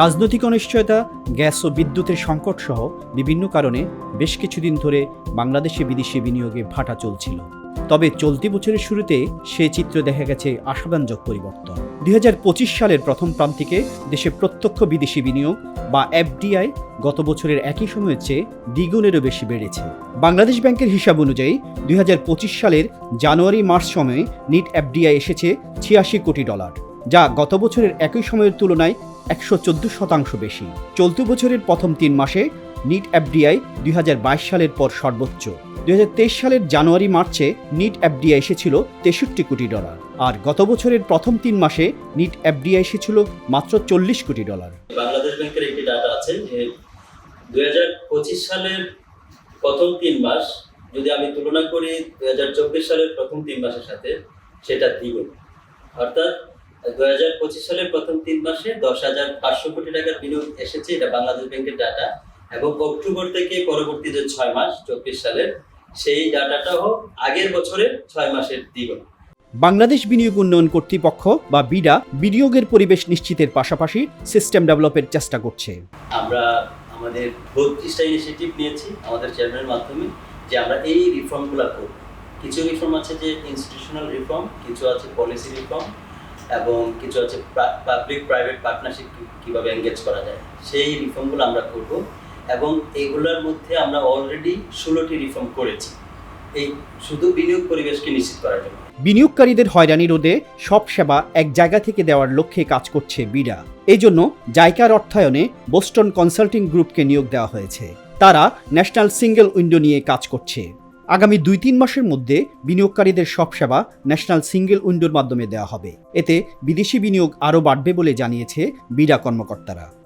রাজনৈতিক অনিশ্চয়তা, গ্যাস ও বিদ্যুতের সংকট সহ বিভিন্ন কারণে বেশ কিছুদিন ধরে বাংলাদেশে বিদেশি বিনিয়োগে ভাটা চলছিল। তবে চলতি বছরের শুরুতে সে চিত্র দেখা গেছে আশাব্যঞ্জক পরিবর্তন। দুই হাজার পঁচিশ সালের প্রথম প্রান্তিকে দেশে প্রত্যক্ষ বিদেশি বিনিয়োগ বা এফডিআই গত বছরের একই সময়ের চেয়ে দ্বিগুণেরও বেশি বেড়েছে। বাংলাদেশ ব্যাংকের হিসাব অনুযায়ী দুই হাজার পঁচিশ সালের জানুয়ারি মার্চ সময়ে নিট এফডিআই এসেছে ছিয়াশি কোটি ডলার। যা গত বছরের একই সময়ের তুলনায় একশো চোদ্দ শতাংশ বেশি। চলতি বছরের প্রথম তিন মাসে নিট এফডিআই দুই হাজার বাইশ সালের পর সর্বোচ্চ। দুই সালের জানুয়ারি মার্চে নিট এফডিআই এসেছিল তেষট্টি কোটি ডলার। আর গত বছরের প্রথম তিন মাসে নিট এফডিআই এসেছিল মাত্র চল্লিশ কোটি ডলার। বাংলাদেশ ব্যাংকের একটি ডাটা আছে যে দুই হাজার পঁচিশ সালের প্রথম তিন মাস, যদি আমি তুলনা করি দুই হাজার চব্বিশ সালের প্রথম তিন মাসের সাথে, সেটা দ্বিগুণ। অর্থাৎ দুই হাজার পঁচিশ সালের প্রথম তিন মাসে দশ হাজার পাঁচশো কোটি টাকার বিনিয়োগ এসেছে। এটা বাংলাদেশ ব্যাংকের ডাটা এবং অক্টোবর থেকে পরবর্তী যে ছয় মাস চব্বিশ সালের সেই ডাটাটাও আগের বছরের ছয় মাসের দ্বিগুণ বাংলাদেশ বিনিয়োগ উন্নয়ন কর্তৃপক্ষ বা বিডা বিনিয়োগের পরিবেশ নিশ্চিতের পাশাপাশি সিস্টেম ডেভেলপের চেষ্টা করছে। আমরা আমাদের বত্রিশটা ইনিশিয়েটিভ নিয়েছি আমাদের চেয়ারম্যানের মাধ্যমে যে আমরা এই রিফর্মগুলো করব কিছু রিফর্ম আছে যে ইনস্টিটিউশনাল রিফর্ম কিছু আছে পলিসি রিফর্ম এবং কিছু আছে পাবলিক প্রাইভেট পার্টনারশিপ কীভাবে এঙ্গেজ করা যায়, সেই রিফর্মগুলো আমরা করব এবং এগুলোর মধ্যে আমরা অলরেডি ষোলোটি রিফর্ম করেছি। এই শুধু বিনিয়োগ পরিবেশকে নিশ্চিত করার জন্য। বিনিয়োগকারীদের হয়রানি রোধে সব সেবা এক জায়গা থেকে দেওয়ার লক্ষ্যে কাজ করছে বিডা। এই জন্য জাইকার অর্থায়নে বোস্টন কনসাল্টিং গ্রুপকে নিয়োগ দেওয়া হয়েছে। তারা ন্যাশনাল সিঙ্গেল উইন্ডো নিয়ে কাজ করছে। আগামী দুই তিন মাসের মধ্যে বিনিয়োগকারীদের সব সেবা ন্যাশনাল সিঙ্গেল উইন্ডোর মাধ্যমে দেওয়া হবে। এতে বিদেশি বিনিয়োগ আরও বাড়বে বলে জানিয়েছে বিডা কর্মকর্তারা।